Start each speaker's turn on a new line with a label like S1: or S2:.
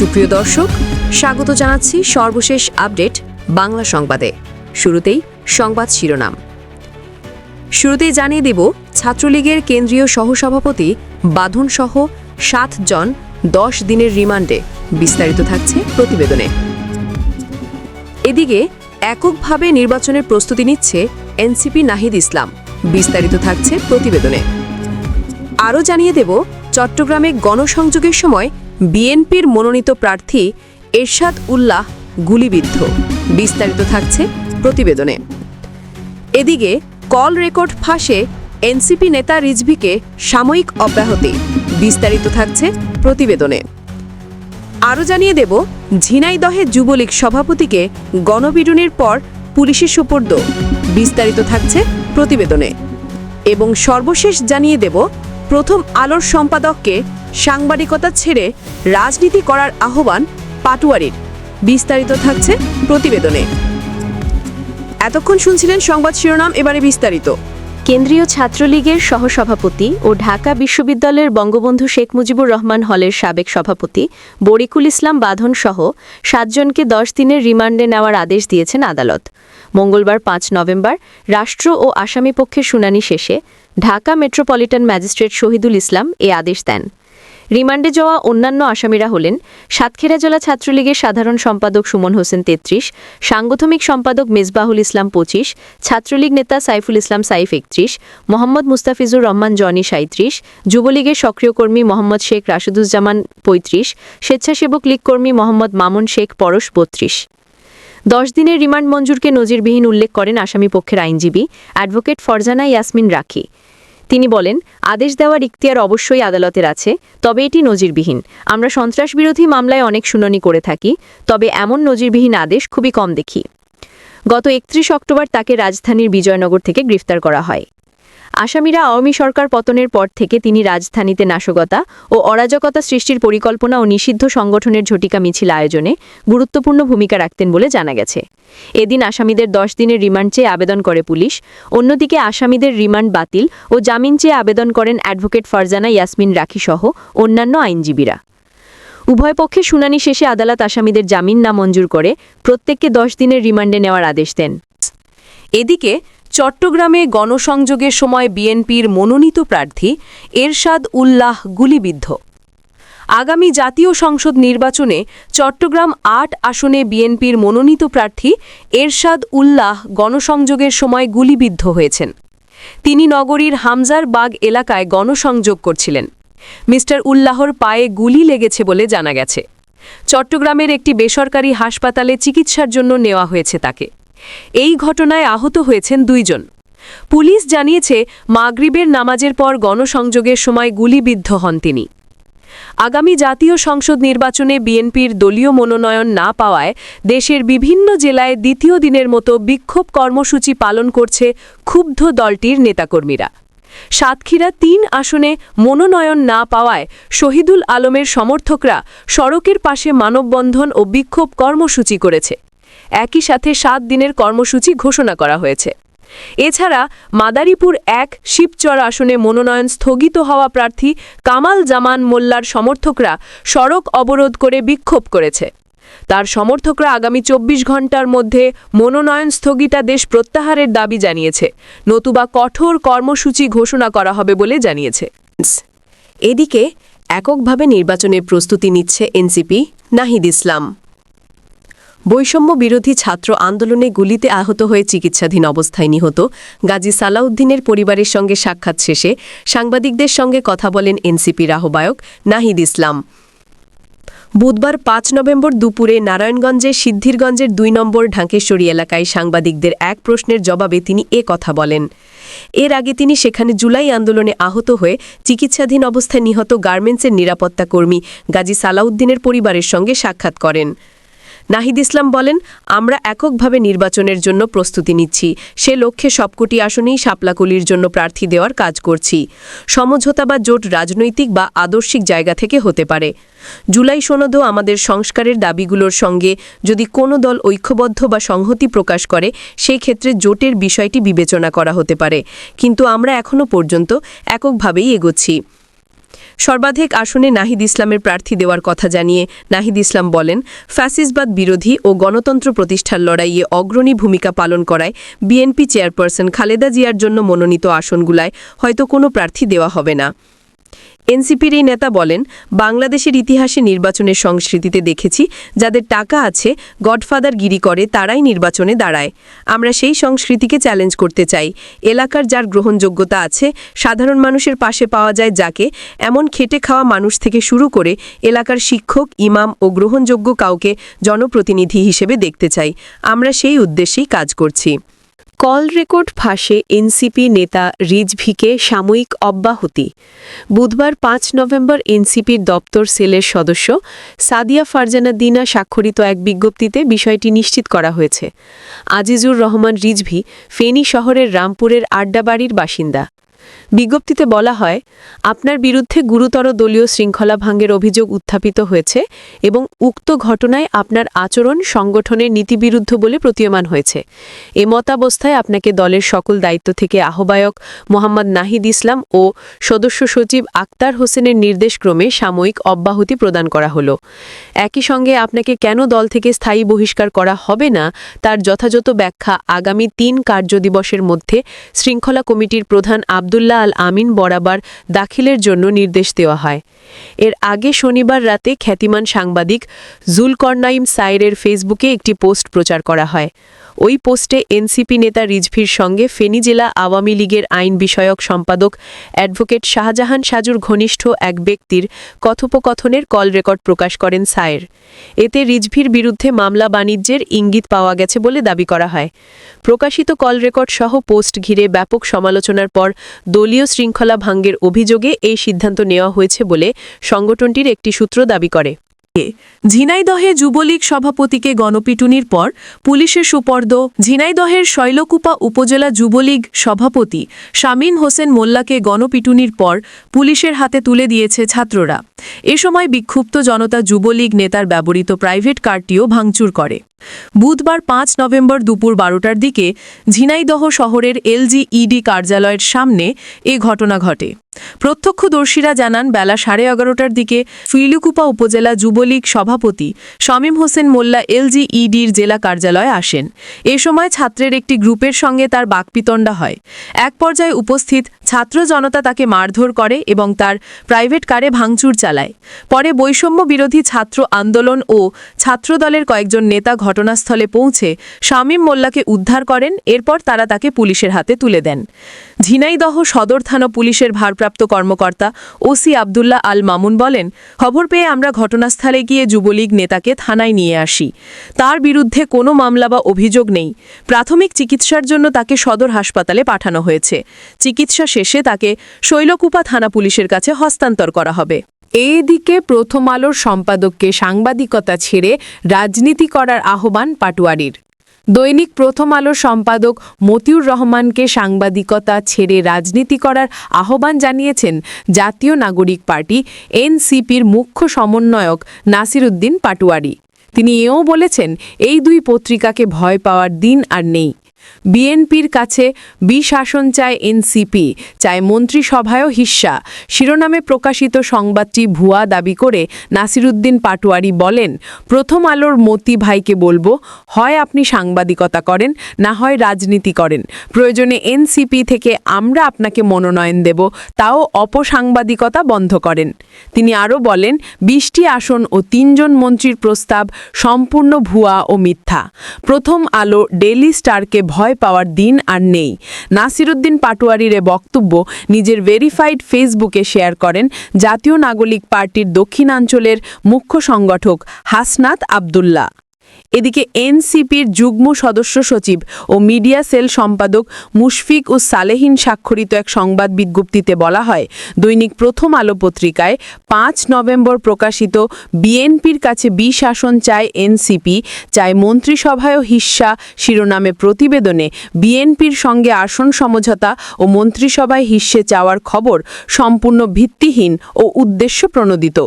S1: সুপ্রিয় দর্শক, স্বাগত জানাচ্ছি সর্বশেষ আপডেট বাংলা সংবাদে। শুরুতেই সংবাদ শিরোনাম। শুরুতেই জানিয়ে দেব, ছাত্রলীগের কেন্দ্রীয় সহসভাপতি বাঁধনসহ সাত জন দশ দিনের রিমান্ডে। বিস্তারিত থাকছে প্রতিবেদনে। এদিকে, এককভাবে নির্বাচনের প্রস্তুতি নিচ্ছে এনসিপি নাহিদ ইসলাম। বিস্তারিত থাকছে প্রতিবেদনে। আরও জানিয়ে দেব, চট্টগ্রামে গণসংযোগের সময় বিএনপির মনোনীত প্রার্থী এরশাদ উল্লাহ গুলিবিদ্ধ। বিস্তারিত থাকছে প্রতিবেদনে। এদিকে, কল রেকর্ড ফাঁসে এনসিপি নেতা রিজভিকে সাময়িক অব্যাহতি। বিস্তারিত থাকছে প্রতিবেদনে। আরও জানিয়ে দেব, ঝিনাইদহে যুবলীগ সভাপতিকে গণপিটুনির পর পুলিশের সুপর্দ। বিস্তারিত থাকছে প্রতিবেদনে। এবং সর্বশেষ জানিয়ে দেব, প্রথম আলোর সম্পাদককে সাংবাদিকতা ছেড়ে রাজনীতি করার আহ্বান পাটুয়ারির। বিস্তারিত থাকছে প্রতিবেদনে। এতক্ষণ শুনছিলেন সংবাদ শিরোনাম, এবারে বিস্তারিত।
S2: কেন্দ্রীয় ছাত্রলীগের সহসভাপতি ও ঢাকা বিশ্ববিদ্যালয়ের বঙ্গবন্ধু শেখ মুজিবুর রহমান হলের সাবেক সভাপতি বরিকুল ইসলাম বাঁধন সহ সাতজনকে দশ দিনের রিমান্ডে নেওয়ার আদেশ দিয়েছেন আদালত। মঙ্গলবার পাঁচ নভেম্বর রাষ্ট্র ও আসামি পক্ষের শুনানি শেষে ঢাকা মেট্রোপলিটন ম্যাজিস্ট্রেট শহীদুল ইসলাম এ আদেশ দেন। রিমান্ডে যাওয়া অন্যান্য আসামিরা হলেন সাতক্ষীরা জেলা ছাত্রলীগের সাধারণ সম্পাদক সুমন হোসেন তেত্রিশ, সাংগঠনিক সম্পাদক মেজবাহুল ইসলাম পঁচিশ, ছাত্রলীগ নেতা সাইফুল ইসলাম সাইফ একত্রিশ, মোহাম্মদ মুস্তাফিজুর রহমান জনি সাঁত্রিশ যুবলীগের সক্রিয় কর্মী মোহাম্মদ শেখ রাশেদুজ্জামান পঁয়ত্রিশ, স্বেচ্ছাসেবক লীগ কর্মী মোহাম্মদ মামুন শেখ পরশ বত্রিশ। দশ দিনের রিমান্ড মঞ্জুরকে নজিরবিহীন উল্লেখ করেন আসামি পক্ষের আইনজীবী অ্যাডভোকেট ফরজানা ইয়াসমিন রাখি। তিনি বলেন, আদেশ দেওয়ার ইখতিয়ার অবশ্যই আদালতের আছে, তবে এটি নজিরবিহীন। আমরা সন্ত্রাস বিরোধী মামলায় অনেক শুনানি করে থাকি, তবে এমন নজিরবিহীন আদেশ খুবই কম দেখি। গত একত্রিশ অক্টোবর তাকে রাজধানীর বিজয়নগর থেকে গ্রেফতার করা হয়। আসামিরা আওয়ামী সরকার পতনের পর থেকে তিনি রাজধানীতে নাশকতা ও অরাজকতা সৃষ্টির পরিকল্পনা ও নিষিদ্ধ সংগঠনের ঝটিকা মিছিল আয়োজনে গুরুত্বপূর্ণ ভূমিকা রাখতেন বলে জানা গেছে। এদিন আসামিদের দশ দিনের রিমান্ড চেয়ে আবেদন করে পুলিশ। অন্যদিকে আসামিদের রিমান্ড বাতিল ও জামিন চেয়ে আবেদন করেন অ্যাডভোকেট ফারজানা ইয়াসমিন রাখিসহ অন্যান্য আইনজীবীরা। উভয় পক্ষে শুনানি শেষে আদালত আসামিদের জামিন না মঞ্জুর করে প্রত্যেককে দশ দিনের রিমান্ডে নেওয়ার আদেশ দেন।
S1: এদিকে চট্টগ্রামে গণসংযোগের সময় বিএনপির মনোনীত প্রার্থী এরশাদ উল্লাহ গুলিবিদ্ধ। আগামী জাতীয় সংসদ নির্বাচনে চট্টগ্রাম আট আসনে বিএনপির মনোনীত প্রার্থী এরশাদ উল্লাহ গণসংযোগের সময় গুলিবিদ্ধ হয়েছেন। তিনি নগরীর হামজার বাগ এলাকায় গণসংযোগ করছিলেন। মিস্টার উল্লাহর পায়ে গুলি লেগেছে বলে জানা গেছে। চট্টগ্রামের একটি বেসরকারি হাসপাতালে চিকিৎসার জন্য নেওয়া হয়েছে তাকে। এই ঘটনায় আহত হয়েছেন দুইজন। পুলিশ জানিয়েছে, মাগরিবের নামাজের পর গণসংযোগের সময় গুলিবিদ্ধ হন তিনি। আগামী জাতীয় সংসদ নির্বাচনে বিএনপির দলীয় মনোনয়ন না পাওয়ায় দেশের বিভিন্ন জেলায় দ্বিতীয় দিনের মতো বিক্ষোভ কর্মসূচি পালন করছে ক্ষুব্ধ দলটির নেতাকর্মীরা। সাতক্ষীরা তিন আসনে মনোনয়ন না পাওয়ায় শহীদুল আলমের সমর্থকরা সড়কের পাশে মানববন্ধন ও বিক্ষোভ কর্মসূচি করেছে। একই সাথে সাত দিনের কর্মসূচি ঘোষণা করা হয়েছে। এছাড়া মাদারীপুর এক শিবচর আসনে মনোনয়ন স্থগিত হওয়া প্রার্থী কামাল জামান মোল্লার সমর্থকরা সড়ক অবরোধ করে বিক্ষোভ করেছে। তার সমর্থকরা আগামী চব্বিশ ঘণ্টার মধ্যে মনোনয়ন স্থগিতাদেশ প্রত্যাহারের দাবি জানিয়েছে। নতুবা কঠোর কর্মসূচি ঘোষণা করা হবে বলে জানিয়েছে। এদিকে, এককভাবে নির্বাচনের প্রস্তুতি নিচ্ছে এনসিপি, নাহিদ ইসলাম। বৈষম্য বিরোধী ছাত্র আন্দোলনে গুলিতে আহত হয়ে চিকিৎসাধীন অবস্থায় নিহত গাজী সালাউদ্দিনের পরিবারের সঙ্গে সাক্ষাৎ শেষে সাংবাদিকদের সঙ্গে কথা বলেন এনসিপির আহ্বায়ক নাহিদ ইসলাম। বুধবার পাঁচ নভেম্বর দুপুরে নারায়ণগঞ্জের সিদ্ধিরগঞ্জের দুই নম্বর ঢাকেশ্বরী এলাকায় সাংবাদিকদের এক প্রশ্নের জবাবে তিনি এ কথা বলেন। এর আগে তিনি সেখানে জুলাই আন্দোলনে আহত হয়ে চিকিৎসাধীন অবস্থায় নিহত গার্মেন্টসের নিরাপত্তা কর্মী গাজী সালাউদ্দিনের পরিবারের সঙ্গে সাক্ষাৎ করেন। নাহিদ ইসলাম বলেন, আমরা এককভাবে নির্বাচনের জন্য প্রস্তুতি নিচ্ছি। সে লক্ষ্যে সবকটি আসনেই শাপলাকুলির জন্য প্রার্থী দেওয়ার কাজ করছি। সমঝোতা বা জোট রাজনৈতিক বা আদর্শিক জায়গা থেকে হতে পারে। জুলাই সনদও আমাদের সংস্কারের দাবিগুলোর সঙ্গে যদি কোনো দল ঐক্যবদ্ধ বা সংহতি প্রকাশ করে, সেই ক্ষেত্রে জোটের বিষয়টি বিবেচনা করা হতে পারে। কিন্তু আমরা এখনও পর্যন্ত এককভাবেই এগোচ্ছি। সর্বাধিক আসনে নাহিদ ইসলামের প্রার্থী দেওয়ার কথা জানিয়ে নাহিদ ইসলাম বলেন, ফ্যাসিসবাদ বিরোধী ও গণতন্ত্র প্রতিষ্ঠার লড়াইয়ে অগ্রণী ভূমিকা পালন করায় বিএনপি চেয়ারপারসন খালেদা জিয়ার জন্য মনোনীত আসনগুলায় হয়তো কোনো প্রার্থী দেওয়া হবে না। এনসিপির এই নেতা বলেন, বাংলাদেশের ইতিহাসে নির্বাচনের সংস্কৃতিতে দেখেছি, যাদের টাকা আছে, গডফাদার গিরি করে তারাই নির্বাচনে দাঁড়ায়। আমরা সেই সংস্কৃতিকে চ্যালেঞ্জ করতে চাই। এলাকার যার গ্রহণযোগ্যতা আছে, সাধারণ মানুষের পাশে পাওয়া যায় যাকে, এমন খেটে খাওয়া মানুষ থেকে শুরু করে এলাকার শিক্ষক, ইমাম ও গ্রহণযোগ্য কাউকে জনপ্রতিনিধি হিসেবে দেখতে চাই। আমরা সেই উদ্দেশ্যেই কাজ করছি।
S2: কল রেকর্ড ফাঁসে এনসিপি নেতা রিজভিকে সাময়িক অব্যাহতি। বুধবার পাঁচ নভেম্বর এনসিপির দপ্তর সেলের সদস্য সাদিয়া ফারজানা দিনা স্বাক্ষরিত এক বিজ্ঞপ্তিতে বিষয়টি নিশ্চিত করা হয়েছে। আজিজুর রহমান রিজভি ফেনী শহরের রামপুরের আড্ডাবাড়ির বাসিন্দা। বিজ্ঞপ্তিতে বলা হয়, আপনার বিরুদ্ধে গুরুতর দলীয় শৃঙ্খলা ভাঙ্গের অভিযোগ উত্থাপিত হয়েছে এবং উক্ত ঘটনায় আপনার আচরণ সংগঠনের নীতিবিরুদ্ধ বলে প্রতীয়মান হয়েছে। এ মতাবস্থায় আপনাকে দলের সকল দায়িত্ব থেকে আহ্বায়ক মোহাম্মদ নাহিদ ইসলাম ও সদস্য সচিব আক্তার হোসেনের নির্দেশক্রমে সাময়িক অব্যাহতি প্রদান করা হলো। একই সঙ্গে আপনাকে কেন দল থেকে স্থায়ী বহিষ্কার করা হবে না, তার যথাযথ ব্যাখ্যা আগামী তিন কার্যদিবসের মধ্যে শৃঙ্খলা কমিটির প্রধান আবদুল্লাহ আল আমিন বরাবর দাখিলের জন্য নির্দেশ দেওয়া হয়। এর আগে শনিবার রাতে খ্যাতিমান সাংবাদিক জুলকর্নাইম সাইরের ফেসবুকে একটি পোস্ট প্রচার করা হয়। ওই পোস্টে এনসিপি নেতা রিজভির সঙ্গে ফেনী জেলা আওয়ামী লীগের আইন বিষয়ক সম্পাদক অ্যাডভোকেট শাহজাহান সাজুর ঘনিষ্ঠ এক ব্যক্তির কথোপকথনের কল রেকর্ড প্রকাশ করেন সায়ের এতে রিজভির বিরুদ্ধে মামলা বাণিজ্যের ইঙ্গিত পাওয়া গেছে বলে দাবি করা হয়। প্রকাশিত কল রেকর্ড সহ পোস্ট ঘিরে ব্যাপক সমালোচনার পর দলীয় শৃঙ্খলা ভাঙ্গের অভিযোগে এই সিদ্ধান্ত নেওয়া হয়েছে বলে সংগঠনটির একটি সূত্র দাবি করে।
S1: ঝিনাইদহে যুবলীগ সভাপতিকে গণপিটুনির পর পুলিশের সুপর্দ। ঝিনাইদহের শৈলকুপা উপজেলা যুবলীগ সভাপতি শামীম হোসেন মোল্লাকে গণপিটুনির পর পুলিশের হাতে তুলে দিয়েছে ছাত্ররা। এ সময় বিক্ষুব্ধ জনতা যুবলীগ নেতার ব্যবহৃত প্রাইভেট কারটিও ভাঙচুর করে। বুধবার পাঁচ নভেম্বর দুপুর বারোটার দিকে ঝিনাইদহ শহরের এলজিইডি কার্যালয়ের সামনে এ ঘটনা ঘটে। প্রত্যক্ষদর্শীরা জানান, বেলা সাড়ে এগারোটার দিকে ফিলুকুপা উপজেলা যুবলীগ সভাপতি শামীম হোসেন মোল্লা এলজিইডির জেলা কার্যালয়ে আসেন। এ সময় ছাত্রের একটি গ্রুপের সঙ্গে তার বাকপিতণ্ডা হয়। এক পর্যায়ে উপস্থিত ছাত্র জনতা তাকে মারধর করে এবং তার প্রাইভেট কারে ভাঙচুর চালায়। পরে বৈষম্য বিরোধী ছাত্র আন্দোলন ও ছাত্রদলের কয়েকজন নেতা ঘটনাস্থলে পৌঁছে শামীম মোল্লাকে উদ্ধার করেন, এরপর তারা তাকে পুলিশের হাতে তুলে দেন। ঝিনাইদহ সদর থানা পুলিশের ভারপ্রাপ্ত কর্মকর্তা ওসি আবদুল্লাহ আল মামুন বলেন, খবর পেয়ে আমরা ঘটনাস্থলে গিয়ে যুবলীগ নেতাকে থানায় নিয়ে আসি। তার বিরুদ্ধে কোনো মামলা বা অভিযোগ নেই। প্রাথমিক চিকিৎসার জন্য তাকে সদর হাসপাতালে পাঠানো হয়েছে। চিকিৎসা শেষে তাকে শৈলকুপা থানা পুলিশের কাছে হস্তান্তর করা হবে।
S3: এদিকে প্রথম আলোর সম্পাদককে সাংবাদিকতা ছেড়ে রাজনীতি করার আহ্বান পাটুয়ারির। দৈনিক প্রথম আলোর সম্পাদক মতিউর রহমানকে সাংবাদিকতা ছেড়ে রাজনীতি করার আহ্বান জানিয়েছেন জাতীয় নাগরিক পার্টি এনসিপির মুখ্য সমন্বয়ক নাসির উদ্দিন পাটুয়ারি। তিনি এও বলেছেন, এই দুই পত্রিকাকে ভয় পাওয়ার দিন আর নেই। বিএনপির কাছে বিশাসন চায় এনসিপি, চায় মন্ত্রিসভায়ও হিস্সা। শিরোনামে প্রকাশিত সংবাদটি ভুয়া দাবি করে নাসিরুদ্দিন পাটোয়ারি বলেন, প্রথম আলোর মতি ভাইকে বলব, হয় আপনি সাংবাদিকতা করেন, না হয় রাজনীতি করেন। প্রয়োজনে এনসিপি থেকে আমরা আপনাকে মনোনয়ন দেব, তাও অপসাংবাদিকতা বন্ধ করেন। তিনি আরও বলেন, বিশটি আসন ও তিনজন মন্ত্রীর প্রস্তাব সম্পূর্ণ ভুয়া ও মিথ্যা। প্রথম আলো ডেলি স্টারকে ভয় পাওয়ার দিন আর নেই। নাসিরুদ্দিন পাটোয়ারির এ বক্তব্য নিজের ভেরিফাইড ফেসবুকে শেয়ার করেন জাতীয় নাগরিক পার্টির দক্ষিণাঞ্চলের মুখ্য সংগঠক হাসনাত আবদুল্লাহ। এদিকে এনসিপির যুগ্ম সদস্য সচিব ও মিডিয়া সেল সম্পাদক মুশফিক ও সালেহিন স্বাক্ষরিত এক সংবাদ বিজ্ঞপ্তিতে বলা হয়, দৈনিক প্রথম আলো পত্রিকায় পাঁচ নভেম্বর প্রকাশিত বিএনপির কাছে বিশ আসন চায় এনসিপি, চায় মন্ত্রিসভায়ও হিস্সা শিরোনামে প্রতিবেদনে বিএনপির সঙ্গে আসন সমঝোতা ও মন্ত্রিসভায় হিস্সে চাওয়ার খবর সম্পূর্ণ ভিত্তিহীন ও উদ্দেশ্য প্রণোদিত।